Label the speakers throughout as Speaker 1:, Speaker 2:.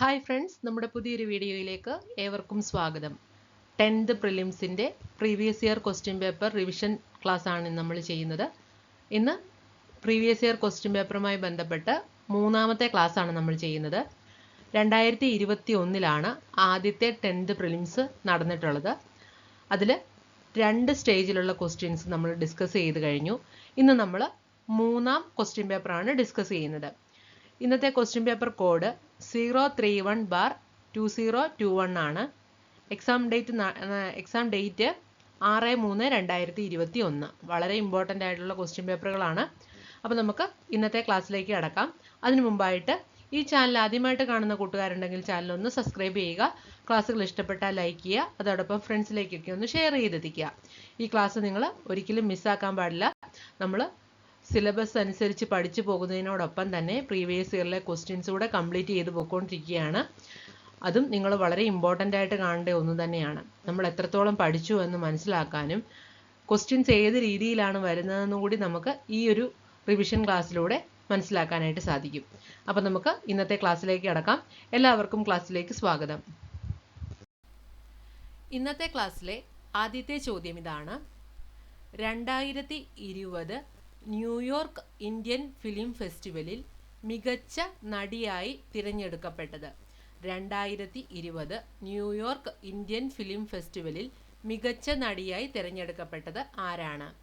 Speaker 1: Hi friends നമ്മുടെ പുതിയൊരു വീഡിയോയിലേക്ക് ഏവർക്കും സ്വാഗതം. Tenth പ്രിലിംസിന്റെ previous year question paper revision class ആണ് നമ്മൾ ചെയ്യുന്നത്. ഇന്ന് പ്രീവിയസ് ഇയർ ക്വസ്റ്റ്യൻ പേപ്പറുമായി ബന്ധപ്പെട്ട് മൂന്നാമത്തെ ക്ലാസ് ആണ് നമ്മൾ ചെയ്യുന്നത്. രണ്ടായിരത്തി ഇരുപത്തി ഒന്നിലാണ് ആദ്യത്തെ ടെൻത്ത് പ്രിലിംസ് നടന്നിട്ടുള്ളത്. അതിൽ രണ്ട് സ്റ്റേജിലുള്ള ക്വസ്റ്റ്യൻസ് നമ്മൾ ഡിസ്കസ് ചെയ്ത് കഴിഞ്ഞു. ഇന്ന് നമ്മൾ മൂന്നാം ക്വസ്റ്റ്യൻ പേപ്പറാണ് ഡിസ്കസ് ചെയ്യുന്നത്. ഇന്നത്തെ question paper code zero three one bar two zero two one ആണ്. എക്സാം ഡേറ്റ് എക്സാം ഡേറ്റ് ആറ് മൂന്ന് രണ്ടായിരത്തി ഇരുപത്തി ഒന്ന് വളരെ ഇമ്പോർട്ടന്റ് ആയിട്ടുള്ള ക്വസ്റ്റ്യൻ പേപ്പറുകളാണ് അപ്പോൾ നമുക്ക് ഇന്നത്തെ ക്ലാസ്സിലേക്ക് കടക്കാം. അതിനു മുമ്പായിട്ട് ഈ ചാനൽ ആദ്യമായിട്ട് കാണുന്ന കൂട്ടുകാരുണ്ടെങ്കിൽ ചാനൽ ഒന്ന് സബ്സ്ക്രൈബ് ചെയ്യുക. ക്ലാസ്സുകൾ ഇഷ്ടപ്പെട്ടാൽ ലൈക്ക് ചെയ്യുക. അതോടൊപ്പം ഫ്രണ്ട്സിലേക്കൊക്കെ ഒന്ന് ഷെയർ ചെയ്തെത്തിക്കുക. ഈ ക്ലാസ് നിങ്ങൾ ഒരിക്കലും മിസ്സാക്കാൻ പാടില്ല. നമ്മൾ സിലബസ് അനുസരിച്ച് പഠിച്ചു പോകുന്നതിനോടൊപ്പം തന്നെ പ്രീവിയസ് ഇയറിലെ ക്വസ്റ്റ്യൻസ് കൂടെ കംപ്ലീറ്റ് ചെയ്ത് പോയിക്കൊണ്ടിരിക്കുകയാണ്. അതും നിങ്ങൾ വളരെ ഇമ്പോർട്ടന്റ് ആയിട്ട് കാണേണ്ട ഒന്ന് തന്നെയാണ്. നമ്മൾ എത്രത്തോളം പഠിച്ചു എന്ന് മനസ്സിലാക്കാനും ക്വസ്റ്റ്യൻസ് ഏത് രീതിയിലാണ് വരുന്നതെന്നും കൂടി നമുക്ക് ഈ ഒരു റിവിഷൻ ക്ലാസ്സിലൂടെ മനസ്സിലാക്കാനായിട്ട് സാധിക്കും. അപ്പം നമുക്ക് ഇന്നത്തെ ക്ലാസ്സിലേക്ക് അടക്കാം എല്ലാവർക്കും ക്ലാസ്സിലേക്ക് സ്വാഗതം. ഇന്നത്തെ ക്ലാസ്സിലെ ആദ്യത്തെ ചോദ്യം ഇതാണ്. രണ്ടായിരത്തി ഇരുപത് ന്യൂയോർക്ക് ഇന്ത്യൻ ഫിലിം ഫെസ്റ്റിവലിൽ മികച്ച നടിയായി തിരഞ്ഞെടുക്കപ്പെട്ടത്. രണ്ടായിരത്തി ഇരുപത് ന്യൂയോർക്ക് ഇന്ത്യൻ ഫിലിം ഫെസ്റ്റിവലിൽ മികച്ച നടിയായി തിരഞ്ഞെടുക്കപ്പെട്ടത് ആരാണ്?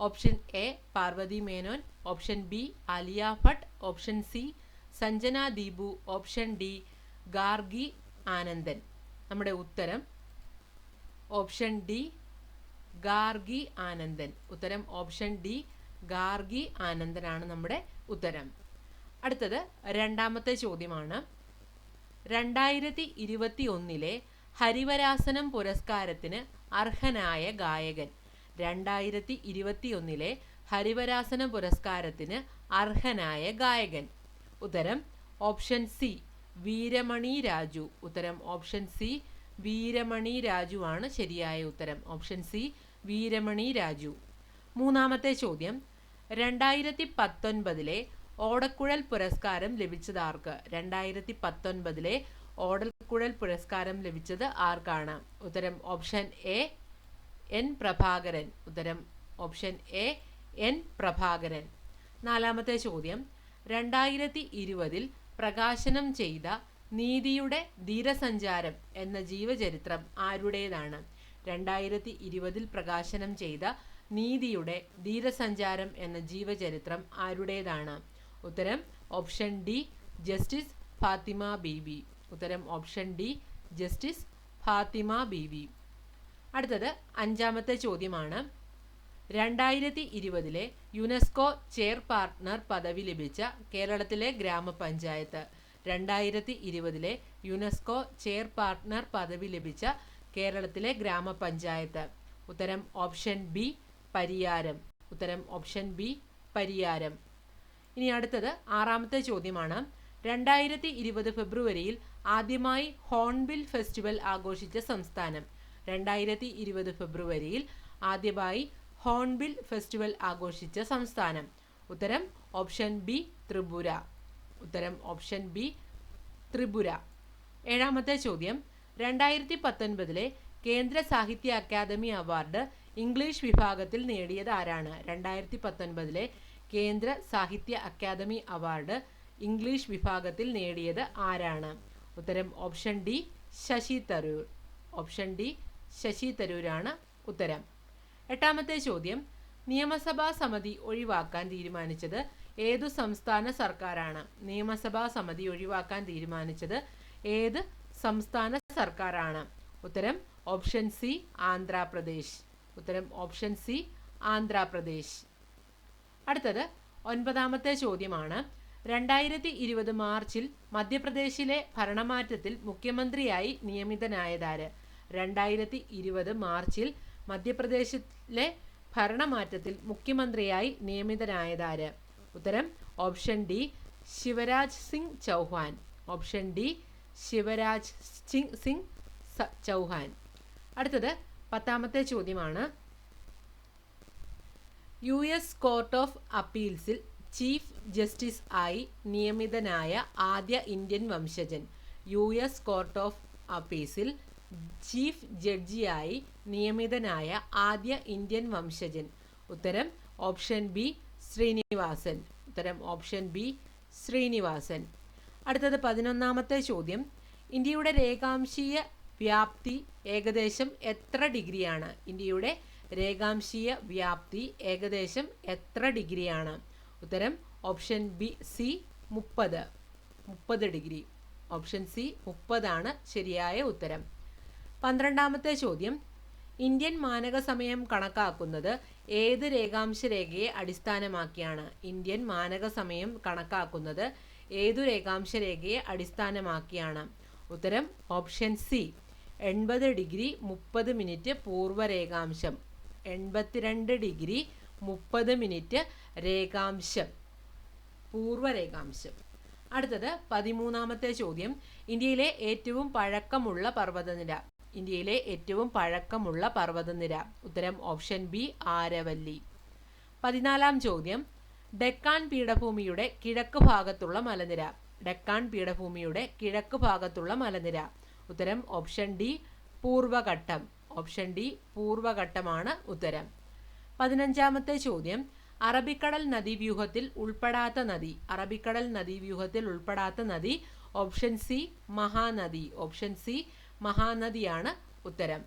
Speaker 1: Option A Parvathy Menon. Option B Alia Bhatt. Option C Sanjana Deepu. Option D Gargi Anandan. നമ്മുടെ ഉത്തരം ഓപ്ഷൻ ഡി ഗാർഗി ആനന്ദൻ. ഉത്തരം ഓപ്ഷൻ ഡി ഗാർഗി ആനന്ദനാണ് നമ്മുടെ ഉത്തരം. അടുത്തത് രണ്ടാമത്തെ ചോദ്യമാണ്. രണ്ടായിരത്തി ഇരുപത്തി ഒന്നിലെ ഹരിവരാസനം പുരസ്കാരത്തിന് അർഹനായ ഗായകൻ. രണ്ടായിരത്തി ഇരുപത്തി ഒന്നിലെ ഹരിവരാസന പുരസ്കാരത്തിന് അർഹനായ ഗായകൻ. ഉത്തരം ഓപ്ഷൻ സി വീരമണി രാജു. ഉത്തരം ഓപ്ഷൻ സി വീരമണി രാജു ആണ് ശരിയായ ഉത്തരം. Option C Veeramani Raju. മൂന്നാമത്തെ ചോദ്യം രണ്ടായിരത്തി പത്തൊൻപതിലെ ഓടക്കുഴൽ പുരസ്കാരം ലഭിച്ചത് ആർക്ക് രണ്ടായിരത്തി പത്തൊൻപതിലെ ഓടക്കുഴൽ പുരസ്കാരം ലഭിച്ചത് ആർക്കാണ്? ഉത്തരം ഓപ്ഷൻ എ എൻ പ്രഭാകരൻ. ഉത്തരം ഓപ്ഷൻ എ എൻ പ്രഭാകരൻ. നാലാമത്തെ ചോദ്യം. രണ്ടായിരത്തി ഇരുപതിൽ പ്രകാശനം ചെയ്ത നീതിയുടെ ധീരസഞ്ചാരം എന്ന ജീവചരിത്രം ആരുടേതാണ്? രണ്ടായിരത്തി ഇരുപതിൽ പ്രകാശനം ചെയ്ത നീതിയുടെ ധീരസഞ്ചാരം എന്ന ജീവചരിത്രം ആരുടേതാണ്? ഉത്തരം option D justice Fathima Beevi ഉത്തരം option D justice Fathima Beevi അടുത്തത് അഞ്ചാമത്തെ ചോദ്യമാണ്. രണ്ടായിരത്തി ഇരുപതിലെ യുനെസ്കോ ചെയർ പാർട്ട്ണർ പദവി ലഭിച്ച കേരളത്തിലെ ഗ്രാമപഞ്ചായത്ത്. രണ്ടായിരത്തി ഇരുപതിലെ യുനെസ്കോ ചെയർ പാർട്ട്ണർ പദവി ലഭിച്ച കേരളത്തിലെ ഗ്രാമപഞ്ചായത്ത്. ഉത്തരം ഓപ്ഷൻ ബി പരിയാരം. ഉത്തരം ഓപ്ഷൻ ബി പരിയാരം. ഇനി അടുത്തത് ആറാമത്തെ ചോദ്യമാണ്. രണ്ടായിരത്തി ഇരുപത് ഫെബ്രുവരിയിൽ ആദ്യമായി ഹോൺബിൽ ഫെസ്റ്റിവൽ ആഘോഷിച്ച സംസ്ഥാനം. രണ്ടായിരത്തി ഇരുപത് ഫെബ്രുവരിയിൽ ആദ്യമായി ഹോൺബിൽ ഫെസ്റ്റിവൽ ആഘോഷിച്ച സംസ്ഥാനം. ഉത്തരം ഓപ്ഷൻ ബി ത്രിപുര. ഉത്തരം ഓപ്ഷൻ ബി ത്രിപുര. ഏഴാമത്തെ ചോദ്യം. രണ്ടായിരത്തി പത്തൊൻപതിലെ കേന്ദ്ര സാഹിത്യ അക്കാദമി അവാർഡ് ഇംഗ്ലീഷ് വിഭാഗത്തിൽ നേടിയത് ആരാണ്? രണ്ടായിരത്തി പത്തൊൻപതിലെ കേന്ദ്ര സാഹിത്യ അക്കാദമി അവാർഡ് ഇംഗ്ലീഷ് വിഭാഗത്തിൽ നേടിയത് ആരാണ്? ഉത്തരം option D Shashi Tharoor. Option D Shashi തരൂരാണ് ഉത്തരം. എട്ടാമത്തെ ചോദ്യം. നിയമസഭാ സമിതി ഒഴിവാക്കാൻ തീരുമാനിച്ചത് ഏതു സംസ്ഥാന സർക്കാരാണ്? നിയമസഭാ സമിതി ഒഴിവാക്കാൻ തീരുമാനിച്ചത് ഏത് സംസ്ഥാന സർക്കാരാണ്? ഉത്തരം ഓപ്ഷൻ സി ആന്ധ്രാപ്രദേശ്. ഉത്തരം ഓപ്ഷൻ സി ആന്ധ്രാപ്രദേശ്. അടുത്തത് ഒൻപതാമത്തെ ചോദ്യമാണ്. രണ്ടായിരത്തി ഇരുപത് മാർച്ചിൽ മധ്യപ്രദേശിലെ ഭരണമാറ്റത്തിൽ മുഖ്യമന്ത്രിയായി നിയമിതനായതാര്? രണ്ടായിരത്തി ഇരുപത് മാർച്ചിൽ മധ്യപ്രദേശിലെ ഭരണമാറ്റത്തിൽ മുഖ്യമന്ത്രിയായി നിയമിതനായതാര്? ഉത്തരം option D Shivraj Singh Chouhan. Option D Shivraj Singh Singh Chouhan. അടുത്തത് പത്താമത്തെ ചോദ്യമാണ്. യു എസ് കോർട്ട് ഓഫ് അപ്പീൽസിൽ ചീഫ് ജസ്റ്റിസ് ആയി നിയമിതനായ ആദ്യ ഇന്ത്യൻ വംശജൻ യു എസ് കോർട്ട് ഓഫ് അപ്പീൽസിൽ ചീഫ് ജഡ്ജിയായി നിയമിതനായ ആദ്യ ഇന്ത്യൻ വംശജൻ. ഉത്തരം ഓപ്ഷൻ ബി ശ്രീനിവാസൻ. ഉത്തരം ഓപ്ഷൻ ബി ശ്രീനിവാസൻ. അടുത്തത് പതിനൊന്നാമത്തെ ചോദ്യം. ഇന്ത്യയുടെ രേഖാംശീയ വ്യാപ്തി ഏകദേശം എത്ര ഡിഗ്രിയാണ്? ഇന്ത്യയുടെ രേഖാംശീയ വ്യാപ്തി ഏകദേശം എത്ര ഡിഗ്രിയാണ്? ഉത്തരം ഓപ്ഷൻ ബി സി മുപ്പത്. മുപ്പത് ഡിഗ്രി. ഓപ്ഷൻ സി മുപ്പതാണ് ശരിയായ ഉത്തരം. പന്ത്രണ്ടാമത്തെ ചോദ്യം. ഇന്ത്യൻ മാനക സമയം കണക്കാക്കുന്നത് ഏത് രേഖാംശ രേഖയെ അടിസ്ഥാനമാക്കിയാണ്? ഇന്ത്യൻ മാനക സമയം കണക്കാക്കുന്നത് ഏതു രേഖാംശ രേഖയെ അടിസ്ഥാനമാക്കിയാണ്? ഉത്തരം ഓപ്ഷൻ സി. എൺപത് ഡിഗ്രി മുപ്പത് മിനിറ്റ് പൂർവരേഖാംശം എൺപത്തിരണ്ട് ഡിഗ്രി മുപ്പത് മിനിറ്റ് രേഖാംശം. പൂർവരേഖാംശം അടുത്തത് പതിമൂന്നാമത്തെ ചോദ്യം. ഇന്ത്യയിലെ ഏറ്റവും പഴക്കമുള്ള പർവതനിര. ഇന്ത്യയിലെ ഏറ്റവും പഴക്കമുള്ള പർവതനിര. ഉത്തരം ഓപ്ഷൻ ബി ആരവല്ലി. പതിനാലാം ചോദ്യം. ഡെക്കാൻ പീഠഭൂമിയുടെ കിഴക്ക് ഭാഗത്തുള്ള മലനിര. ഡെക്കാൻ പീഠഭൂമിയുടെ കിഴക്ക് ഭാഗത്തുള്ള മലനിര. ഉത്തരം ഓപ്ഷൻ ഡി പൂർവഘട്ടം ഓപ്ഷൻ ഡി പൂർവഘട്ടമാണ് ഉത്തരം. പതിനഞ്ചാമത്തെ ചോദ്യം. അറബിക്കടൽ നദീവ്യൂഹത്തിൽ ഉൾപ്പെടാത്ത നദി. അറബിക്കടൽ നദീവ്യൂഹത്തിൽ ഉൾപ്പെടാത്ത നദി. Option C Mahanadi. Option C മഹാനദിയാണ് ഉത്തരം.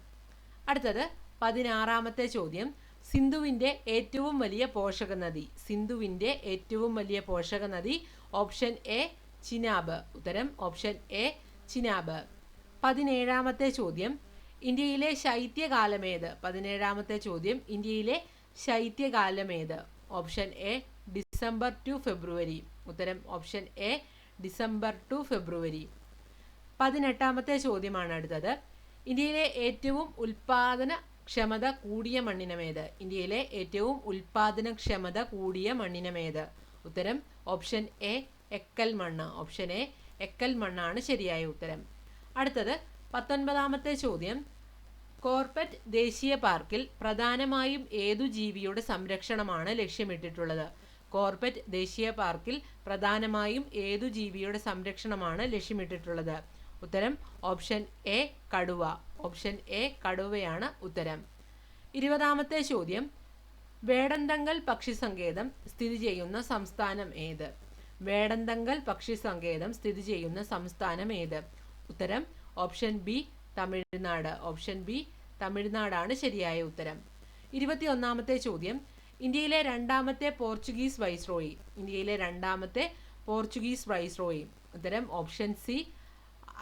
Speaker 1: അടുത്തത് പതിനാറാമത്തെ ചോദ്യം. സിന്ധുവിന്റെ ഏറ്റവും വലിയ പോഷക നദി. സിന്ധുവിന്റെ ഏറ്റവും വലിയ പോഷക നദി. Option A Chenab. ഉത്തരം ഓപ്ഷൻ എ ചിനാബ്. പതിനേഴാമത്തെ ചോദ്യം. ഇന്ത്യയിലെ ശൈത്യകാലമേത് പതിനേഴാമത്തെ ചോദ്യം. ഇന്ത്യയിലെ ശൈത്യകാലമേത് option A December to February. ഉത്തരം option A December to February. പതിനെട്ടാമത്തെ ചോദ്യമാണ് അടുത്തത്. ഇന്ത്യയിലെ ഏറ്റവും ഉൽപാദന ക്ഷമത കൂടിയ മണ്ണിനമേത് ഇന്ത്യയിലെ ഏറ്റവും ഉൽപാദനക്ഷമത കൂടിയ മണ്ണിനമേത് ഉത്തരം ഓപ്ഷൻ എ എക്കൽ മണ്ണ്. ഓപ്ഷൻ എ എക്കൽ മണ്ണാണ് ശരിയായ ഉത്തരം. അടുത്തത് പത്തൊൻപതാമത്തെ ചോദ്യം. കോർപ്പറ്റ് ദേശീയ പാർക്കിൽ പ്രധാനമായും ഏതു ജീവിയുടെ സംരക്ഷണമാണ് ലക്ഷ്യമിട്ടിട്ടുള്ളത്? കോർപ്പറ്റ് ദേശീയ പാർക്കിൽ പ്രധാനമായും ഏതു ജീവിയുടെ സംരക്ഷണമാണ് ലക്ഷ്യമിട്ടിട്ടുള്ളത്? ഉത്തരം ഓപ്ഷൻ എ കടുവ. ഓപ്ഷൻ എ കടുവയാണ് ഉത്തരം. ഇരുപതാമത്തെ ചോദ്യം. വേടന്തങ്കൽ പക്ഷി സങ്കേതം സ്ഥിതി ചെയ്യുന്ന സംസ്ഥാനം ഏത്? വേടന്തങ്കൽ പക്ഷി സങ്കേതം സ്ഥിതി ചെയ്യുന്ന സംസ്ഥാനം ഏത്? ഉത്തരം option B Tamil Nadu. Option B തമിഴ്നാടാണ് ശരിയായ ഉത്തരം. ഇരുപത്തിയൊന്നാമത്തെ ചോദ്യം. ഇന്ത്യയിലെ രണ്ടാമത്തെ പോർച്ചുഗീസ് വൈസ്രോയി. ഇന്ത്യയിലെ രണ്ടാമത്തെ പോർച്ചുഗീസ് വൈസ്രോയി. ഉത്തരം option C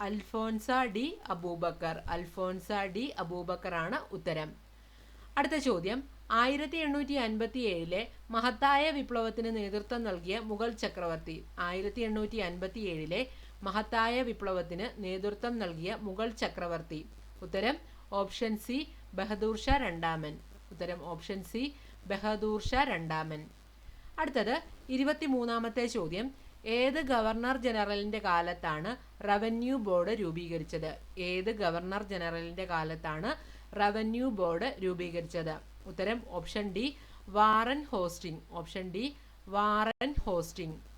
Speaker 1: Alfonso de Albuquerque. Alfonso de അബൂബക്കറാണ് ഉത്തരം. അടുത്ത ചോദ്യം. ആയിരത്തി എണ്ണൂറ്റി അൻപത്തി ഏഴിലെ മഹത്തായ വിപ്ലവത്തിന് നേതൃത്വം നൽകിയ മുഗൾ ചക്രവർത്തി. ആയിരത്തി എണ്ണൂറ്റി അൻപത്തി ഏഴിലെ മഹത്തായ വിപ്ലവത്തിന് നേതൃത്വം നൽകിയ മുഗൾ ചക്രവർത്തി. ഉത്തരം ഓപ്ഷൻ സി ബഹദൂർ ഷാ രണ്ടാമൻ. ഉത്തരം ഓപ്ഷൻ സി ബഹദൂർ ഷാ രണ്ടാമൻ. അടുത്തത് ഇരുപത്തിമൂന്നാമത്തെ ചോദ്യം. ഏത് ഗവർണർ ജനറലിന്റെ കാലത്താണ് റവന്യൂ ബോർഡ് രൂപീകരിച്ചത്? ഏത് ഗവർണർ ജനറലിന്റെ കാലത്താണ് റവന്യൂ ബോർഡ് രൂപീകരിച്ചത്? ഉത്തരം option D Warren Hastings. Option D Warren Hastings.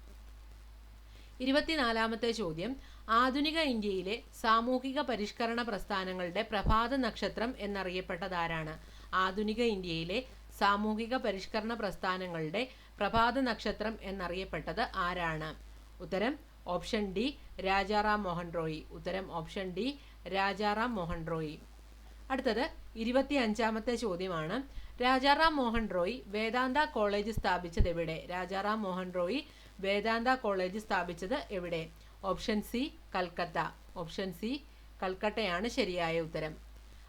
Speaker 1: ഇരുപത്തിനാലാമത്തെ ചോദ്യം. ആധുനിക ഇന്ത്യയിലെ സാമൂഹിക പരിഷ്കരണ പ്രസ്ഥാനങ്ങളുടെ പ്രഭാത നക്ഷത്രം എന്നറിയപ്പെട്ടതാരാണ്? ആധുനിക ഇന്ത്യയിലെ സാമൂഹിക പരിഷ്കരണ പ്രസ്ഥാനങ്ങളുടെ പ്രഭാത നക്ഷത്രം എന്നറിയപ്പെട്ടത് ആരാണ്? ഉത്തരം ഓപ്ഷൻ ഡി രാജാറാം മോഹൻ റോയി. ഉത്തരം ഓപ്ഷൻ ഡി രാജാറാം മോഹൻ റോയി. അടുത്തത് ഇരുപത്തി അഞ്ചാമത്തെ ചോദ്യമാണ്. രാജാറാം മോഹൻ റോയ് വേദാന്ത കോളേജ് സ്ഥാപിച്ചത് എവിടെ രാജാറാം മോഹൻ റോയ് വേദാന്ത കോളേജ് സ്ഥാപിച്ചത് എവിടെ? Option C Calcutta option C കൽക്കട്ടയാണ് ശരിയായ ഉത്തരം.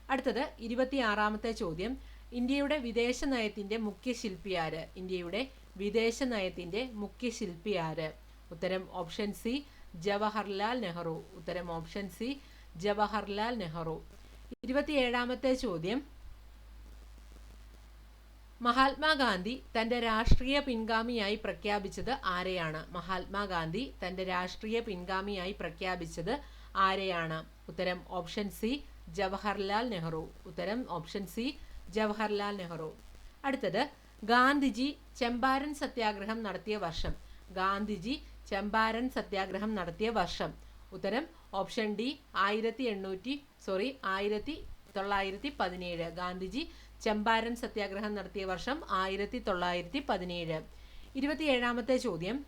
Speaker 1: അടുത്തത് ഇരുപത്തിയാറാമത്തെ ചോദ്യം. ഇന്ത്യയുടെ വിദേശ നയത്തിന്റെ മുഖ്യ ശില്പി ആര്? ഇന്ത്യയുടെ വിദേശ നയത്തിന്റെ മുഖ്യ ശില്പി ആര്? ഉത്തരം ഓപ്ഷൻ സി ജവഹർലാൽ നെഹ്റു. ഉത്തരം ഓപ്ഷൻ സി ജവഹർലാൽ നെഹ്റു. ഇരുപത്തിയേഴാമത്തെ ചോദ്യം. മഹാത്മാഗാന്ധി തന്റെ രാഷ്ട്രീയ പിൻഗാമിയായി പ്രഖ്യാപിച്ചത് ആരെയാണ്? മഹാത്മാഗാന്ധി തന്റെ രാഷ്ട്രീയ പിൻഗാമിയായി പ്രഖ്യാപിച്ചത് ആരെയാണ്? ഉത്തരം ഓപ്ഷൻ സി ജവഹർലാൽ നെഹ്റു. ഉത്തരം ഓപ്ഷൻ സി ജവഹർലാൽ നെഹ്റു. അടുത്തത് ഗാന്ധിജി ചെമ്പാരൻ സത്യാഗ്രഹം നടത്തിയ വർഷം. ഗാന്ധിജി ചെമ്പാരൻ സത്യാഗ്രഹം നടത്തിയ വർഷം. ഉത്തരം ഓപ്ഷൻ ഡി ആയിരത്തി എണ്ണൂറ്റി സോറി ആയിരത്തി തൊള്ളായിരത്തി പതിനേഴ്. ഗാന്ധിജി ചമ്പാരൻ സത്യാഗ്രഹം നടത്തിയ വർഷം ആയിരത്തി തൊള്ളായിരത്തി പതിനേഴ് ഇരുപത്തിയേഴാമത്തെ ചോദ്യം.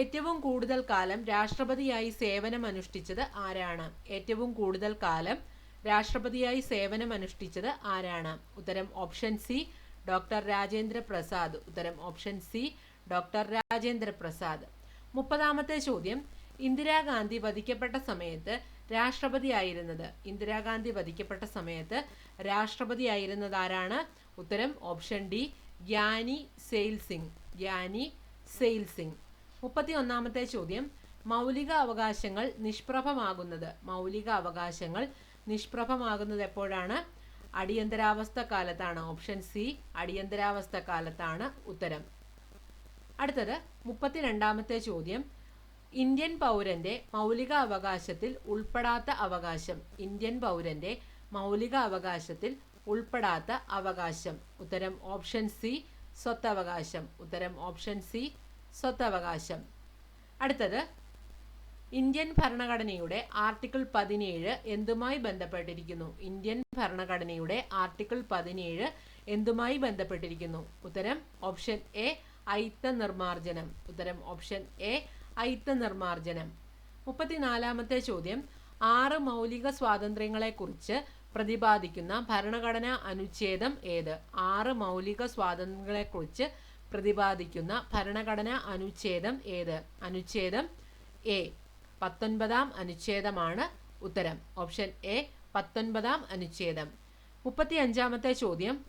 Speaker 1: ഏറ്റവും കൂടുതൽ കാലം രാഷ്ട്രപതിയായി സേവനം അനുഷ്ഠിച്ചത് ആരാണ്? ഏറ്റവും കൂടുതൽ കാലം രാഷ്ട്രപതിയായി സേവനം അനുഷ്ഠിച്ചത് ആരാണ്? ഉത്തരം option C doctor Rajendra Prasad. ഉത്തരം option C doctor Rajendra Prasad. മുപ്പതാമത്തെ ചോദ്യം. ഇന്ദിരാഗാന്ധി വധിക്കപ്പെട്ട സമയത്ത് രാഷ്ട്രപതിയായിരുന്നത്. ഇന്ദിരാഗാന്ധി വധിക്കപ്പെട്ട സമയത്ത് രാഷ്ട്രപതിയായിരുന്നത് ആരാണ് ഉത്തരം ഓപ്ഷൻ ഡി ഗ്യാനി സെയിൽ സിംഗ് ഗ്യാനി സെയിൽ സിംഗ് മുപ്പത്തി ഒന്നാമത്തെ ചോദ്യം. മൗലിക അവകാശങ്ങൾ നിഷ്പ്രഭമാകുന്നത്. മൗലിക അവകാശങ്ങൾ നിഷ്പ്രഭമാകുന്നത് എപ്പോഴാണ്? അടിയന്തരാവസ്ഥ കാലത്താണ്. ഓപ്ഷൻ സി അടിയന്തരാവസ്ഥ കാലത്താണ് ഉത്തരം. അടുത്തത് മുപ്പത്തിരണ്ടാമത്തെ ചോദ്യം. ഇന്ത്യൻ പൗരന്റെ മൗലിക അവകാശത്തിൽ ഉൾപ്പെടാത്ത അവകാശം. ഇന്ത്യൻ പൗരന്റെ മൗലിക അവകാശത്തിൽ ഉൾപ്പെടാത്ത അവകാശം. ഉത്തരം ഓപ്ഷൻ സി സ്വത്തവകാശം. ഉത്തരം ഓപ്ഷൻ സി സ്വത്തവകാശം. അടുത്തത് ഇന്ത്യൻ ഭരണഘടനയുടെ ആർട്ടിക്കിൾ പതിനേഴ് എന്തുമായി ബന്ധപ്പെട്ടിരിക്കുന്നു? ഇന്ത്യൻ ഭരണഘടനയുടെ ആർട്ടിക്കിൾ പതിനേഴ് എന്തുമായി ബന്ധപ്പെട്ടിരിക്കുന്നു? ഉത്തരം ഓപ്ഷൻ എ ഐത്ത നിർമാർജനം ഉത്തരം ഓപ്ഷൻ എ ഐത്ത നിർമാർജനം മുപ്പത്തിനാലാമത്തെ ചോദ്യം. ആറ് മൗലിക സ്വാതന്ത്ര്യങ്ങളെക്കുറിച്ച് പ്രതിപാദിക്കുന്ന ഭരണഘടനാ അനുച്ഛേദം ഏത്? ആറ് മൗലിക സ്വാതന്ത്ര്യങ്ങളെക്കുറിച്ച് പ്രതിപാദിക്കുന്ന ഭരണഘടനാ അനുച്ഛേദം ഏത്? അനുച്ഛേദം എ. പത്തൊൻപതാം അനുച്ഛേദമാണ് ഉത്തരം. ഓപ്ഷൻ എ പത്തൊൻപതാം അനുച്ഛേദം. മുപ്പത്തി അഞ്ചാമത്തെ ചോദ്യം.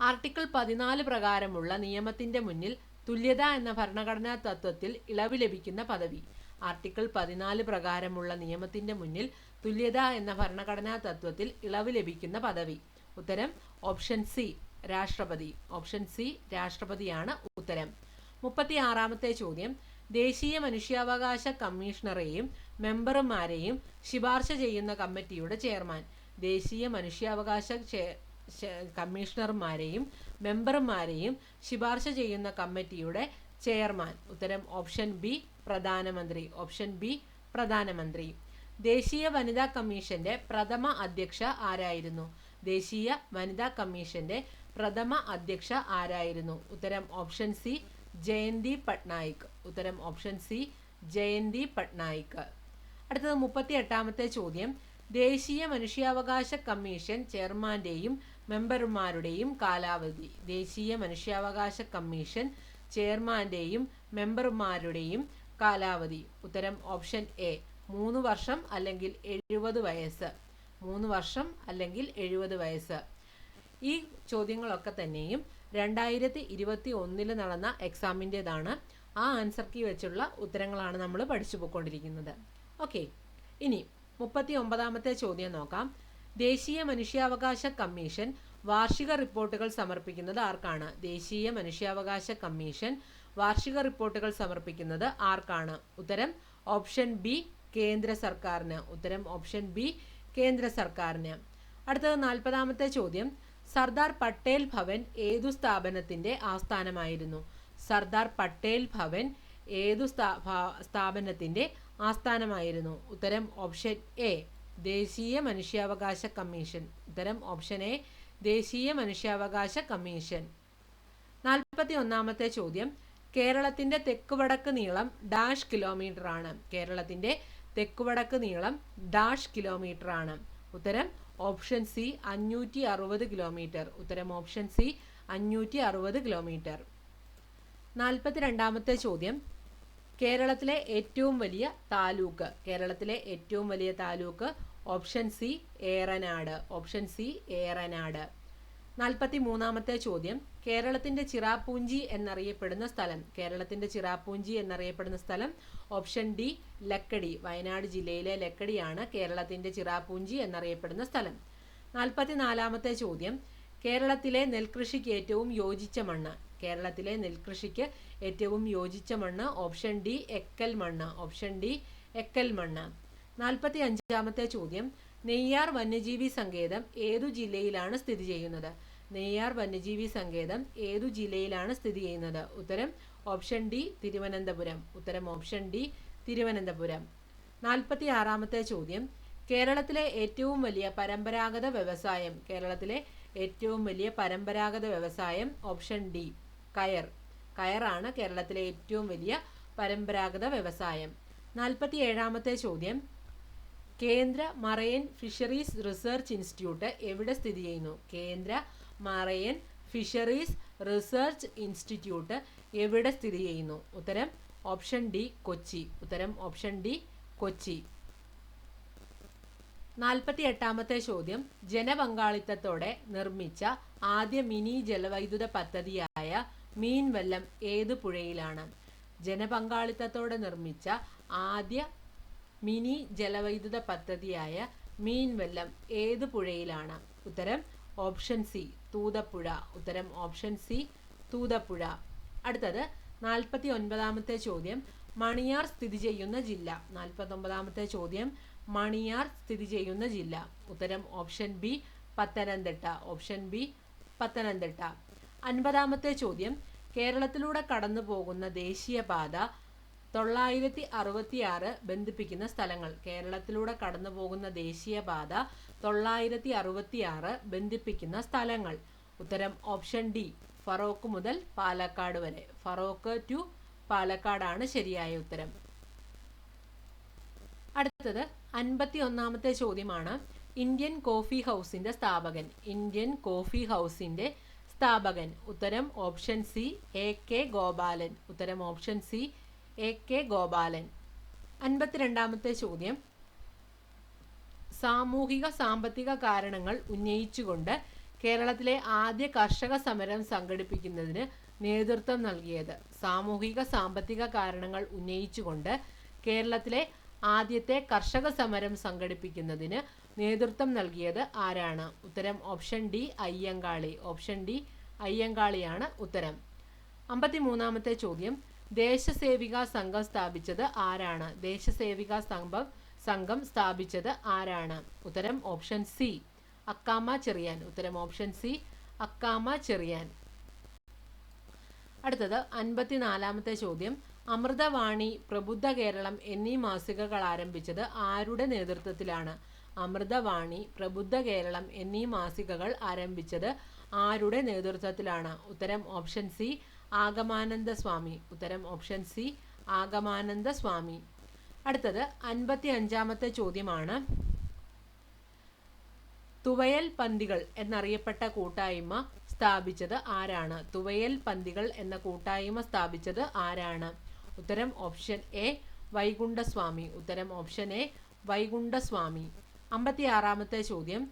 Speaker 1: ആർട്ടിക്കിൾ പതിനാല് പ്രകാരമുള്ള നിയമത്തിന്റെ മുന്നിൽ തുല്യത എന്ന ഭരണഘടനാ തത്വത്തിൽ ഇളവ് ലഭിക്കുന്ന പദവി. ആർട്ടിക്കിൾ പതിനാല് പ്രകാരമുള്ള നിയമത്തിന്റെ മുന്നിൽ തുല്യത എന്ന ഭരണഘടനാ തത്വത്തിൽ ഇളവ് ലഭിക്കുന്ന പദവി. ഉത്തരം ഓപ്ഷൻ സി രാഷ്ട്രപതി. ഓപ്ഷൻ സി രാഷ്ട്രപതിയാണ് ഉത്തരം. മുപ്പത്തി ആറാമത്തെ ചോദ്യം. ദേശീയ മനുഷ്യാവകാശ കമ്മീഷണറെയും മെമ്പർമാരെയും ശുപാർശ ചെയ്യുന്ന കമ്മിറ്റിയുടെ ചെയർമാൻ. ദേശീയ മനുഷ്യാവകാശ കമ്മീഷണർമാരെയും മെമ്പർമാരെയും ശുപാർശ ചെയ്യുന്ന കമ്മിറ്റിയുടെ ചെയർമാൻ. ഉത്തരം ഓപ്ഷൻ ബി പ്രധാനമന്ത്രി. ഓപ്ഷൻ ബി പ്രധാനമന്ത്രി. ദേശീയ വനിതാ കമ്മീഷന്റെ പ്രഥമ അധ്യക്ഷ ആരായിരുന്നു? ദേശീയ വനിതാ കമ്മീഷന്റെ പ്രഥമ അധ്യക്ഷ ആരായിരുന്നു? ഉത്തരം ഓപ്ഷൻ സി ജയന്തി പട്നായിക്. ഉത്തരം ഓപ്ഷൻ സി ജയന്തി പട്നായിക്. അടുത്തത് മുപ്പത്തി എട്ടാമത്തെ ചോദ്യം. ദേശീയ മനുഷ്യാവകാശ കമ്മീഷൻ ചെയർമാന്റെയും മെമ്പർമാരുടെയും കാലാവധി. ദേശീയ മനുഷ്യാവകാശ കമ്മീഷൻ ചെയർമാന്റെയും മെമ്പർമാരുടെയും കാലാവധി. ഉത്തരം ഓപ്ഷൻ എ. മൂന്ന് വർഷം അല്ലെങ്കിൽ എഴുപത് വയസ്സ്. മൂന്ന് വർഷം അല്ലെങ്കിൽ എഴുപത് വയസ്സ്. ഈ ചോദ്യങ്ങളൊക്കെ തന്നെയും രണ്ടായിരത്തി ഇരുപത്തി ഒന്നിൽ നടന്ന എക്സാമിന്റേതാണ് ആ ആൻസർ കീ വെച്ചുള്ള ഉത്തരങ്ങളാണ് നമ്മൾ പഠിച്ചു പോയിക്കൊണ്ടിരിക്കുന്നത്. ഓക്കെ. ഇനി മുപ്പത്തി ഒമ്പതാമത്തെ ചോദ്യം നോക്കാം. ദേശീയ മനുഷ്യാവകാശ കമ്മീഷൻ വാർഷിക റിപ്പോർട്ടുകൾ സമർപ്പിക്കുന്നത് ആർക്കാണ്? ദേശീയ മനുഷ്യാവകാശ കമ്മീഷൻ വാർഷിക റിപ്പോർട്ടുകൾ സമർപ്പിക്കുന്നത് ആർക്കാണ്? ഉത്തരം ഓപ്ഷൻ ബി കേന്ദ്ര സർക്കാരിന്. ഉത്തരം ഓപ്ഷൻ ബി കേന്ദ്ര സർക്കാരിന്. അടുത്തത് നാൽപ്പതാമത്തെ ചോദ്യം. സർദാർ പട്ടേൽ ഭവൻ ഏതു സ്ഥാപനത്തിന്റെ ആസ്ഥാനമായിരുന്നു? സർദാർ പട്ടേൽ ഭവൻ ഏതു സ്ഥാ- ഭ- സ്ഥാപനത്തിന്റെ ആസ്ഥാനമായിരുന്നു. ഉത്തരം ഓപ്ഷൻ എ ദേശീയ മനുഷ്യാവകാശ കമ്മീഷൻ. ഉത്തരം ഓപ്ഷൻ എ ദേശീയ മനുഷ്യാവകാശ കമ്മീഷൻ. നാൽപ്പത്തി ഒന്നാമത്തെ ചോദ്യം കേരളത്തിന്റെ തെക്കുവടക്ക് നീളം ഡാഷ് കിലോമീറ്റർ ആണ് കേരളത്തിന്റെ തെക്കുവടക്ക് നീളം ഡാഷ് കിലോമീറ്റർ ആണ് ഉത്തരം ഓപ്ഷൻ സി അഞ്ഞൂറ്റി അറുപത് കിലോമീറ്റർ. ഉത്തരം ഓപ്ഷൻ സി അഞ്ഞൂറ്റി അറുപത് കിലോമീറ്റർ. നാൽപ്പത്തി രണ്ടാമത്തെ ചോദ്യം കേരളത്തിലെ ഏറ്റവും വലിയ താലൂക്ക്. കേരളത്തിലെ ഏറ്റവും വലിയ taluk option C Eranad. Option C Eranad. നാൽപ്പത്തി മൂന്നാമത്തെ ചോദ്യം. കേരളത്തിന്റെ ചിറാപ്പൂഞ്ചി എന്നറിയപ്പെടുന്ന സ്ഥലം. കേരളത്തിന്റെ ചിറാപ്പൂഞ്ചി എന്നറിയപ്പെടുന്ന സ്ഥലം ഓപ്ഷൻ ഡി ലക്കടി. വയനാട് ജില്ലയിലെ ലക്കടിയാണ് കേരളത്തിന്റെ ചിറാപ്പൂഞ്ചി എന്നറിയപ്പെടുന്ന സ്ഥലം. നാൽപ്പത്തി നാലാമത്തെ ചോദ്യം. കേരളത്തിലെ നെൽകൃഷിക്ക് ഏറ്റവും യോജിച്ച മണ്ണ്. കേരളത്തിലെ നെൽകൃഷിക്ക് ഏറ്റവും യോജിച്ച മണ്ണ് ഓപ്ഷൻ ഡി എക്കൽ മണ്ണ് ഓപ്ഷൻ ഡി എക്കൽ മണ്ണ്. നാൽപ്പത്തി അഞ്ചാമത്തെ ചോദ്യം. നെയ്യാർ വന്യജീവി സങ്കേതം ഏതു ജില്ലയിലാണ് സ്ഥിതി ചെയ്യുന്നത്? നെയ്യാർ വന്യജീവി സങ്കേതം ഏതു ജില്ലയിലാണ് സ്ഥിതി ചെയ്യുന്നത്? ഉത്തരം ഓപ്ഷൻ ഡി തിരുവനന്തപുരം. ഉത്തരം ഓപ്ഷൻ ഡി തിരുവനന്തപുരം. നാൽപ്പത്തി ആറാമത്തെ ചോദ്യം. കേരളത്തിലെ ഏറ്റവും വലിയ പരമ്പരാഗത വ്യവസായം കേരളത്തിലെ ഏറ്റവും വലിയ പരമ്പരാഗത വ്യവസായം ഓപ്ഷൻ ഡി. കയർ. കയറാണ് കേരളത്തിലെ ഏറ്റവും വലിയ പരമ്പരാഗത വ്യവസായം. നാൽപ്പത്തി ഏഴാമത്തെ ചോദ്യം. കേന്ദ്ര മറയൻ ഫിഷറീസ് റിസർച്ച് ഇൻസ്റ്റിറ്റ്യൂട്ട് എവിടെ സ്ഥിതി ചെയ്യുന്നു? കേന്ദ്ര മറയൻ ഫിഷറീസ് റിസർച്ച് ഇൻസ്റ്റിറ്റ്യൂട്ട് എവിടെ സ്ഥിതി ചെയ്യുന്നു? ഉത്തരം ഓപ്ഷൻ ഡി കൊച്ചി. ഉത്തരം ഓപ്ഷൻ ഡി കൊച്ചി. നാൽപ്പത്തി എട്ടാമത്തെ ചോദ്യം. ജനപങ്കാളിത്തത്തോടെ നിർമ്മിച്ച ആദ്യ മിനി ജലവൈദ്യുത പദ്ധതിയായ മീൻവല്ലം ഏത് പുഴയിലാണ്? ജനപങ്കാളിത്തത്തോടെ നിർമ്മിച്ച ആദ്യ മിനി ജലവൈദ്യുത പദ്ധതിയായ മീൻവല്ലം ഏത് പുഴയിലാണ്? ഉത്തരം ഓപ്ഷൻ സി തൂതപ്പുഴ. ഉത്തരം ഓപ്ഷൻ സി തൂതപ്പുഴ. അടുത്തത് നാൽപ്പത്തി ഒൻപതാമത്തെ ചോദ്യം മണിയാർ സ്ഥിതി ചെയ്യുന്ന ജില്ല. നാൽപ്പത്തി ഒമ്പതാമത്തെ ചോദ്യം മണിയാർ സ്ഥിതി ചെയ്യുന്ന ജില്ല. ഉത്തരം option B Pathanamthitta. Option B Pathanamthitta. അൻപതാമത്തെ ചോദ്യം. കേരളത്തിലൂടെ കടന്നു പോകുന്ന ദേശീയപാത തൊള്ളായിരത്തി അറുപത്തി ആറ് ബന്ധിപ്പിക്കുന്ന സ്ഥലങ്ങൾ. കേരളത്തിലൂടെ കടന്നു പോകുന്ന ദേശീയപാത തൊള്ളായിരത്തി അറുപത്തി ആറ് ബന്ധിപ്പിക്കുന്ന സ്ഥലങ്ങൾ. ഉത്തരം ഓപ്ഷൻ ഡി ഫറോക്ക് മുതൽ പാലക്കാട് വരെ. ഫറോക്ക് ടു പാലക്കാടാണ് ശരിയായ ഉത്തരം. അടുത്തത് അൻപത്തി ഒന്നാമത്തെ ചോദ്യമാണ്. ഇന്ത്യൻ കോഫി ഹൗസിന്റെ സ്ഥാപകൻ. ഇന്ത്യൻ കോഫി ഹൗസിന്റെ സ്ഥാപകൻ ഉത്തരം option C A K Gopalan. ഉത്തരം option C A K Gopalan. അൻപത്തിരണ്ടാമത്തെ ചോദ്യം. സാമൂഹിക സാമ്പത്തിക കാരണങ്ങൾ ഉന്നയിച്ചുകൊണ്ട് കേരളത്തിലെ ആദ്യ കർഷക സമരം സംഘടിപ്പിക്കുന്നതിന് നേതൃത്വം നൽകിയത്. സാമൂഹിക സാമ്പത്തിക കാരണങ്ങൾ ഉന്നയിച്ചുകൊണ്ട് കേരളത്തിലെ ആദ്യത്തെ കർഷക സമരം സംഘടിപ്പിക്കുന്നതിന് നേതൃത്വം നൽകിയത് ആരാണ്? ഉത്തരം option D Ayyankali. Option D അയ്യങ്കാളിയാണ് ഉത്തരം. അമ്പത്തിമൂന്നാമത്തെ ചോദ്യം. ദേശസേവിക സംഘം സ്ഥാപിച്ചത് ആരാണ്? ദേശസേവിക സംഘം സംഘം സ്ഥാപിച്ചത് ആരാണ്? ഉത്തരം ഓപ്ഷൻ സി അക്കാമ ചെറിയാൻ. ഉത്തരം ഓപ്ഷൻ സി അക്കാമ ചെറിയാൻ. അടുത്തത് അൻപത്തിനാലാമത്തെ ചോദ്യം. അമൃതവാണി പ്രബുദ്ധ കേരളം എന്നീ മാസികകൾ ആരംഭിച്ചത് ആരുടെ നേതൃത്വത്തിലാണ്? അമൃതവാണി പ്രബുദ്ധ കേരളം എന്നീ മാസികകൾ ആരംഭിച്ചത് ആരുടെ നേതൃത്വത്തിലാണ്? ഉത്തരം ഓപ്ഷൻ സി ആഗമാനന്ദ സ്വാമി. ഉത്തരം ഓപ്ഷൻ സി ആഗമാനന്ദ സ്വാമി. അടുത്തത് അൻപത്തി അഞ്ചാമത്തെ ചോദ്യമാണ്. തുവയൽ പന്തികൾ എന്നറിയപ്പെട്ട കൂട്ടായ്മ സ്ഥാപിച്ചത് ആരാണ്? തുവയൽ പന്തികൾ എന്ന കൂട്ടായ്മ സ്ഥാപിച്ചത് ആരാണ്? ഉത്തരം ഓപ്ഷൻ എ വൈകുണ്ഠസ്വാമി. ഉത്തരം ഓപ്ഷൻ എ വൈകുണ്ഠസ്വാമി. അമ്പത്തി ആറാമത്തെ ചോദ്യം.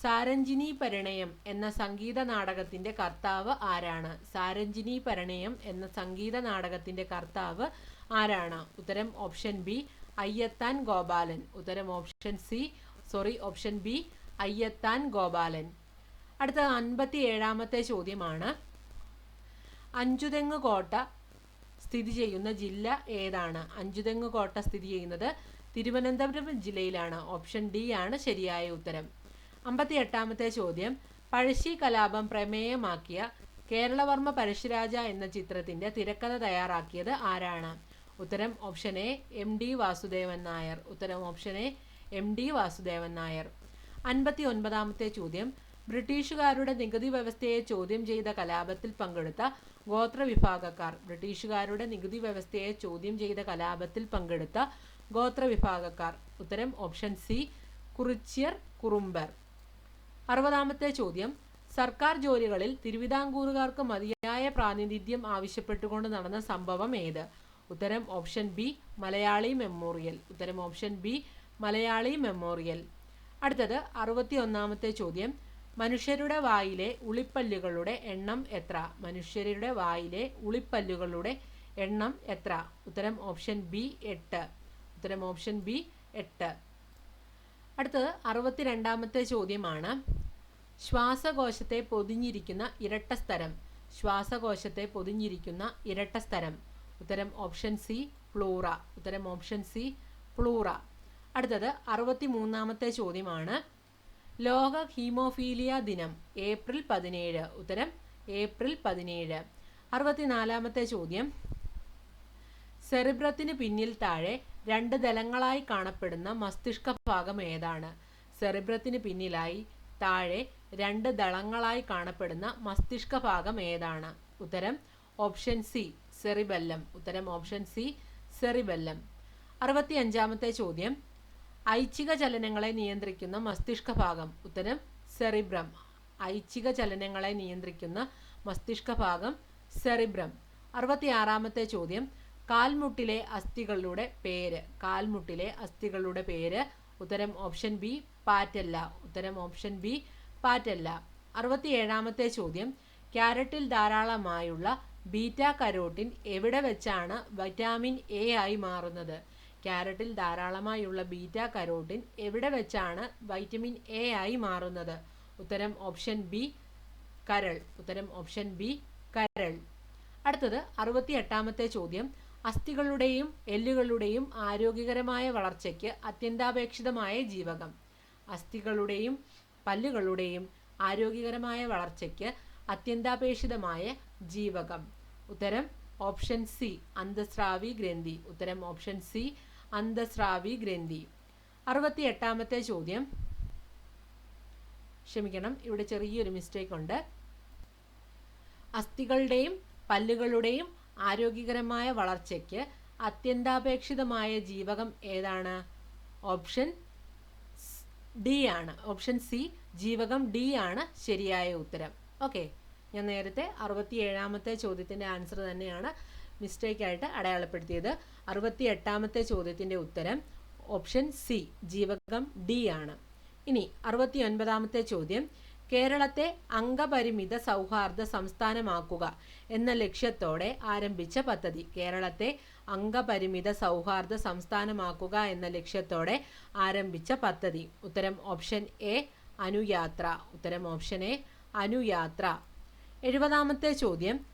Speaker 1: സാരഞ്ജിനി പരിണയം എന്ന സംഗീത നാടകത്തിന്റെ കർത്താവ് ആരാണ്? സാരഞ്ജിനി പരിണയം എന്ന സംഗീത നാടകത്തിന്റെ കർത്താവ് ആരാണ്? ഉത്തരം ഓപ്ഷൻ ബി അയ്യത്താൻ ഗോപാലൻ. ഉത്തരം option C sorry option B Ayyathan Gopalan. അടുത്ത അൻപത്തി ഏഴാമത്തെ ചോദ്യമാണ്. അഞ്ചുതെങ്ങ് കോട്ട സ്ഥിതി ചെയ്യുന്ന ജില്ല ഏതാണ്? അഞ്ചുതെങ്ങ് കോട്ട സ്ഥിതി ചെയ്യുന്നത് തിരുവനന്തപുരം ജില്ലയിലാണ് ഓപ്ഷൻ ഡി ആണ് ശരിയായ ഉത്തരം. അമ്പത്തി എട്ടാമത്തെ ചോദ്യം. പഴശ്ശി കലാപം പ്രമേയമാക്കിയ കേരളവർമ്മ പരശുരാജ എന്ന ചിത്രത്തിന്റെ തിരക്കഥ തയ്യാറാക്കിയത് ആരാണ്? ഉത്തരം option A M D Vasudevan Nair. ഉത്തരം option A M D Vasudevan Nair. അൻപത്തി ഒൻപതാമത്തെ ചോദ്യം. ബ്രിട്ടീഷുകാരുടെ നികുതി വ്യവസ്ഥയെ ചോദ്യം ചെയ്ത കലാപത്തിൽ പങ്കെടുത്ത ഗോത്രവിഭാഗക്കാർ. ബ്രിട്ടീഷുകാരുടെ നികുതി വ്യവസ്ഥയെ ചോദ്യം ചെയ്ത കലാപത്തിൽ പങ്കെടുത്ത ഗോത്രവിഭാഗക്കാർ. ഉത്തരം ഓപ്ഷൻ സി കുറിച്യർ കുറുമ്പർ. അറുപതാമത്തെ ചോദ്യം. സർക്കാർ ജോലികളിൽ തിരുവിതാംകൂറുകാർക്ക് മതിയായ പ്രാതിനിധ്യം ആവശ്യപ്പെട്ടുകൊണ്ട് നടന്ന സംഭവം ഏത്? ഉത്തരം ഓപ്ഷൻ ബി മലയാളി മെമ്മോറിയൽ ഉത്തരം ഓപ്ഷൻ ബി മലയാളി മെമ്മോറിയൽ അടുത്തത് അറുപത്തി ഒന്നാമത്തെ ചോദ്യം. മനുഷ്യരുടെ വായിലെ ഉളിപ്പല്ലുകളുടെ എണ്ണം എത്ര? മനുഷ്യരുടെ വായിലെ ഉളിപ്പല്ലുകളുടെ എണ്ണം എത്ര? ഉത്തരം ഓപ്ഷൻ ബി എട്ട്. ഉത്തരം ഓപ്ഷൻ ബി എട്ട്. അടുത്തത് അറുപത്തിരണ്ടാമത്തെ ചോദ്യമാണ്. ശ്വാസകോശത്തെ പൊതിഞ്ഞിരിക്കുന്ന ഇരട്ട സ്ഥലം ശ്വാസകോശത്തെ പൊതിഞ്ഞിരിക്കുന്ന ഇരട്ട സ്ഥലം ഉത്തരം ഓപ്ഷൻ സി പ്ലൂറ ഉത്തരം ഓപ്ഷൻ സി പ്ലൂറ അടുത്തത് അറുപത്തി മൂന്നാമത്തെ ചോദ്യമാണ്. ലോക ഹീമോഫീലിയ ദിനം ഏപ്രിൽ പതിനേഴ്. ഉത്തരം ഏപ്രിൽ പതിനേഴ്. അറുപത്തിനാലാമത്തെ ചോദ്യം. സെറിബ്രത്തിന് പിന്നിൽ താഴെ രണ്ട് തലങ്ങളായി കാണപ്പെടുന്ന മസ്തിഷ്ക ഭാഗം ഏതാണ്? സെറിബ്രത്തിന് പിന്നിലായി താഴെ രണ്ട് ദളങ്ങളായി കാണപ്പെടുന്ന മസ്തിഷ്ക ഭാഗം ഏതാണ്? ഉത്തരം ഓപ്ഷൻ സി സെറിബെല്ലം. ഉത്തരം ഓപ്ഷൻ സി സെറിബെല്ലം. അറുപത്തി അഞ്ചാമത്തെ ചോദ്യം. ഐച്ഛിക ചലനങ്ങളെ നിയന്ത്രിക്കുന്ന മസ്തിഷ്ക ഭാഗം. ഉത്തരം സെറിബ്രം. ഐച്ഛിക ചലനങ്ങളെ നിയന്ത്രിക്കുന്ന മസ്തിഷ്ക ഭാഗം സെറിബ്രം. അറുപത്തിയാറാമത്തെ ചോദ്യം. കാൽമുട്ടിലെ അസ്ഥികളുടെ പേര്. കാൽമുട്ടിലെ അസ്ഥികളുടെ പേര്. ഉത്തരം ഓപ്ഷൻ ബി പാറ്റല്ല. ഉത്തരം ഓപ്ഷൻ ബി പാറ്റല്ല. അറുപത്തിയേഴാമത്തെ ചോദ്യം. ക്യാരറ്റിൽ ധാരാളമായുള്ള ബീറ്റ കരോട്ടിൻ എവിടെ വെച്ചാണ് വൈറ്റാമിൻ എ ആയി മാറുന്നത്? ക്യാരറ്റിൽ ധാരാളമായുള്ള ബീറ്റ കരോട്ടിൻ എവിടെ വെച്ചാണ് വൈറ്റമിൻ എ ആയി മാറുന്നത്? ഉത്തരം ഓപ്ഷൻ ബി കരൾ. ഉത്തരം ഓപ്ഷൻ ബി കരൾ. അടുത്തത് അറുപത്തി എട്ടാമത്തെ ചോദ്യം. അസ്ഥികളുടെയും എല്ലുകളുടെയും ആരോഗ്യകരമായ വളർച്ചയ്ക്ക് അത്യന്താപേക്ഷിതമായ ജീവകം. അസ്ഥികളുടെയും പല്ലുകളുടെയും ആരോഗ്യകരമായ വളർച്ചയ്ക്ക് അത്യന്താപേക്ഷിതമായ ജീവകം. ഉത്തരം ഓപ്ഷൻ സി അന്തസ്രാവി ഗ്രന്ഥി. ഉത്തരം ഓപ്ഷൻ സി അന്തസ്രാവി ഗ്രന്ഥി. അറുപത്തി എട്ടാമത്തെ ചോദ്യം. ക്ഷമിക്കണം ഇവിടെ ചെറിയൊരു മിസ്റ്റേക്ക് ഉണ്ട്. അസ്ഥികളുടെയും പല്ലുകളുടെയും ആരോഗ്യകരമായ വളർച്ചയ്ക്ക് അത്യന്താപേക്ഷിതമായ ജീവകം ഏതാണ്? ഓപ്ഷൻ ഡി ആണ്. ഓപ്ഷൻ സി ജീവകം ഡി ആണ് ശരിയായ ഉത്തരം. ഓക്കെ. ഞാൻ നേരത്തെ അറുപത്തി ഏഴാമത്തെ ചോദ്യത്തിന്റെ ആൻസർ തന്നെയാണ് മിസ്റ്റേക്കായിട്ട് അടയാളപ്പെടുത്തിയത്. അറുപത്തി എട്ടാമത്തെ ചോദ്യത്തിന്റെ ഉത്തരം ഓപ്ഷൻ സി ജീവകം ഡി ആണ്. ഇനി അറുപത്തി ഒൻപതാമത്തെ ചോദ്യം. കേരളത്തെ അംഗപരിമിത സൗഹാർദ്ദ സംസ്ഥാനമാക്കുക എന്ന ലക്ഷ്യത്തോടെ ആരംഭിച്ച പദ്ധതി. കേരളത്തെ അംഗപരിമിത സൗഹാർദ്ദ സംസ്ഥാനമാക്കുക എന്ന ലക്ഷ്യത്തോടെ ആരംഭിച്ച പദ്ധതി. ഉത്തരം ഓപ്ഷൻ എ അനുയാത്ര. ഉത്തരം ഓപ്ഷൻ എ അനുയാത്ര. എഴുപതാമത്തെ ചോദ്യം.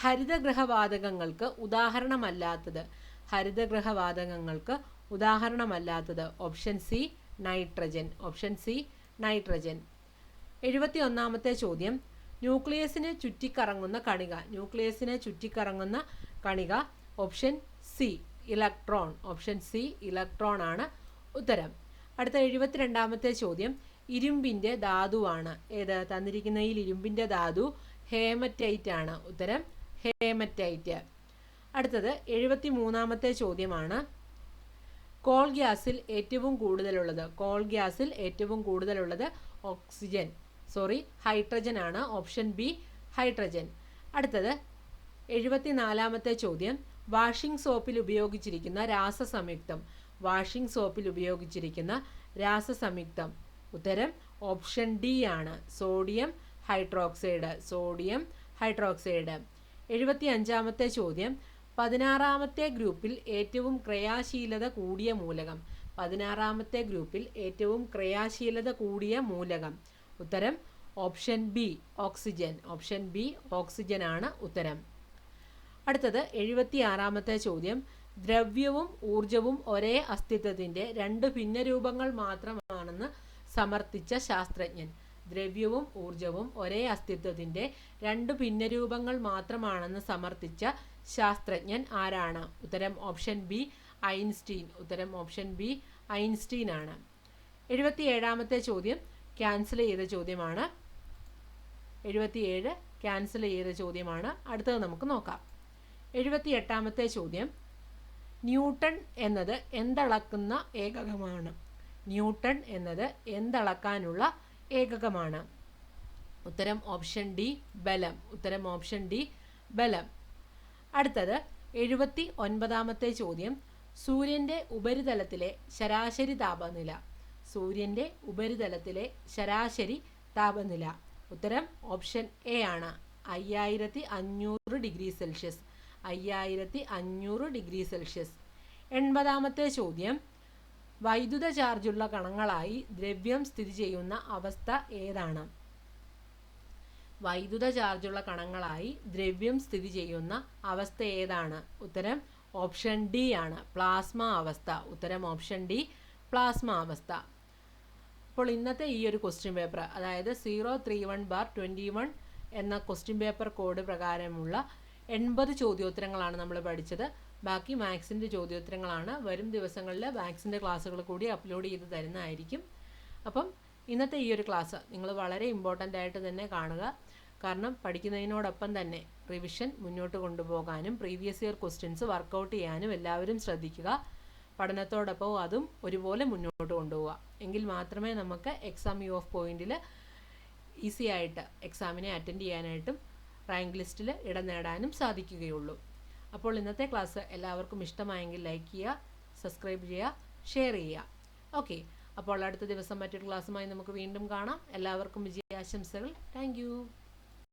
Speaker 1: ഹരിതഗൃഹവാതകങ്ങൾക്ക് ഉദാഹരണമല്ലാത്തത്. ഹരിതഗൃഹവാതകങ്ങൾക്ക് ഉദാഹരണമല്ലാത്തത്. Option C nitrogen. Option C nitrogen. എഴുപത്തി ഒന്നാമത്തെ ചോദ്യം. ന്യൂക്ലിയസിനെ ചുറ്റിക്കറങ്ങുന്ന കണിക. ന്യൂക്ലിയസിനെ ചുറ്റിക്കറങ്ങുന്ന കണിക. Option C electron. Option C electron ആണ് ഉത്തരം. അടുത്ത എഴുപത്തിരണ്ടാമത്തെ ചോദ്യം. ഇരുമ്പിന്റെ ധാതുവാണ്. ഏത്? തന്നിരിക്കുന്നതിൽ ഇരുമ്പിന്റെ ധാതു ഹേമറ്റൈറ്റ് ആണ്. ഉത്തരം ഹേമറ്റൈറ്റ്. അടുത്തത് എഴുപത്തി മൂന്നാമത്തെ ചോദ്യമാണ്. കോൾ ഗ്യാസിൽ ഏറ്റവും കൂടുതലുള്ളത്. കോൾ ഗ്യാസിൽ ഏറ്റവും കൂടുതലുള്ളത് ഓക്സിജൻ. സോറി ഹൈഡ്രജൻ ആണ് ഓപ്ഷൻ ബി ഹൈഡ്രജൻ അടുത്തത് എഴുപത്തിനാലാമത്തെ ചോദ്യം. വാഷിംഗ് സോപ്പിൽ ഉപയോഗിച്ചിരിക്കുന്ന രാസസംയുക്തം. വാഷിംഗ് സോപ്പിൽ ഉപയോഗിച്ചിരിക്കുന്ന രാസസംയുക്തം. ഉത്തരം ഓപ്ഷൻ ഡി ആണ്. സോഡിയം ഹൈഡ്രോക്സൈഡ് സോഡിയം ഹൈഡ്രോക്സൈഡ് എഴുപത്തി അഞ്ചാമത്തെ ചോദ്യം. പതിനാറാമത്തെ ഗ്രൂപ്പിൽ ഏറ്റവും ക്രയാശീലത കൂടിയ മൂലകം. പതിനാറാമത്തെ ഗ്രൂപ്പിൽ ഏറ്റവും ക്രയാശീലത കൂടിയ മൂലകം. ഉത്തരം option B oxygen. Option B oxygen ആണ് ഉത്തരം. അടുത്തത് എഴുപത്തി ആറാമത്തെ ചോദ്യം. ദ്രവ്യവും ഊർജവും ഒരേ അസ്തിത്വത്തിന്റെ രണ്ട് ഭിന്ന രൂപങ്ങൾ മാത്രമാണെന്ന് സമർത്ഥിച്ച ശാസ്ത്രജ്ഞൻ. ദ്രവ്യവും ഊർജവും ഒരേ അസ്തിത്വത്തിന്റെ രണ്ട് ഭിന്ന രൂപങ്ങൾ മാത്രമാണെന്ന് സമർത്ഥിച്ച ശാസ്ത്രജ്ഞൻ ആരാണ്? ഉത്തരം ഓപ്ഷൻ ബി ഐൻസ്റ്റീൻ. ഉത്തരം ഓപ്ഷൻ ബി ഐൻസ്റ്റീൻ ആണ് എഴുപത്തി ഏഴാമത്തെ ചോദ്യം. ക്യാൻസൽ ചെയ്ത ചോദ്യമാണ്. എഴുപത്തിയേഴ് ക്യാൻസൽ ചെയ്ത ചോദ്യമാണ്. അടുത്തത് നമുക്ക് നോക്കാം. എഴുപത്തി എട്ടാമത്തെ ചോദ്യം. ന്യൂട്ടൺ എന്നത് എന്തളക്കുന്ന ഏകകമാണ്? ന്യൂട്ടൺ എന്നത് എന്തളക്കാനുള്ള ഏകകമാണ്? ഉത്തരം ഓപ്ഷൻ ഡി ബലം. ഉത്തരം ഓപ്ഷൻ ഡി ബലം. അടുത്തത് എഴുപത്തി ഒൻപതാമത്തെ ചോദ്യം. സൂര്യന്റെ ഉപരിതലത്തിലെ ശരാശരി താപനില സൂര്യന്റെ ഉപരിതലത്തിലെ ശരാശരി താപനില. ഉത്തരം ഓപ്ഷൻ എ ആണ്. അയ്യായിരത്തി അഞ്ഞൂറ് ഡിഗ്രി സെൽഷ്യസ്. അയ്യായിരത്തി അഞ്ഞൂറ് ഡിഗ്രി സെൽഷ്യസ്. എൺപതാമത്തെ ചോദ്യം. വൈദ്യുത ചാർജുള്ള കണങ്ങളായി ദ്രവ്യം സ്ഥിതി ചെയ്യുന്ന അവസ്ഥ ഏതാണ്? വൈദ്യുത ചാർജുള്ള കണങ്ങളായി ദ്രവ്യം സ്ഥിതി ചെയ്യുന്ന അവസ്ഥ ഏതാണ്? ഉത്തരം ഓപ്ഷൻ ഡി ആണ്. പ്ലാസ്മ അവസ്ഥ. ഉത്തരം ഓപ്ഷൻ ഡി പ്ലാസ്മ അവസ്ഥ. അപ്പോൾ ഇന്നത്തെ ഈ ഒരു ക്വസ്റ്റ്യൻ പേപ്പർ അതായത് zero three one bar twenty one എന്ന ക്വസ്റ്റ്യൻ പേപ്പർ കോഡ് പ്രകാരമുള്ള എൺപത് ചോദ്യോത്തരങ്ങളാണ് നമ്മൾ പഠിച്ചത്. ബാക്കി മാത്സിന്റെ ചോദ്യോത്തരങ്ങളാണ്. വരും ദിവസങ്ങളിൽ മാത്സിന്റെ ക്ലാസ്സുകൾ കൂടി അപ്ലോഡ് ചെയ്ത് തരുന്നതായിരിക്കും. അപ്പം ഇന്നത്തെ ഈ ഒരു ക്ലാസ് നിങ്ങൾ വളരെ ഇമ്പോർട്ടന്റ് ആയിട്ട് തന്നെ കാണുക. കാരണം പഠിക്കുന്നതിനോടൊപ്പം തന്നെ റിവിഷൻ മുന്നോട്ട് കൊണ്ടുപോകാനും പ്രീവിയസ് ഇയർ ക്വസ്റ്റ്യൻസ് വർക്കൗട്ട് ചെയ്യാനും എല്ലാവരും ശ്രദ്ധിക്കുക. പഠനത്തോടൊപ്പം അതും ഒരുപോലെ മുന്നോട്ട് കൊണ്ടുപോവുക. എങ്കിൽ മാത്രമേ നമുക്ക് എക്സാം യു ഓഫ് പോയിന്റിൽ ഈസി ആയിട്ട് എക്സാമിനെ അറ്റൻഡ് ചെയ്യാനായിട്ടും റാങ്ക് ലിസ്റ്റിൽ ഇടം നേടാനും സാധിക്കുകയുള്ളൂ. അപ്പോൾ ഇന്നത്തെ ക്ലാസ് എല്ലാവർക്കും ഇഷ്ടമായെങ്കിൽ ലൈക്ക് ചെയ്യുക സബ്സ്ക്രൈബ് ചെയ്യുക ഷെയർ ചെയ്യുക. ഓക്കെ അപ്പോൾ അടുത്ത ദിവസം മറ്റൊരു ക്ലാസ്സുമായി നമുക്ക് വീണ്ടും കാണാം. എല്ലാവർക്കും വിജയാശംസകൾ. താങ്ക്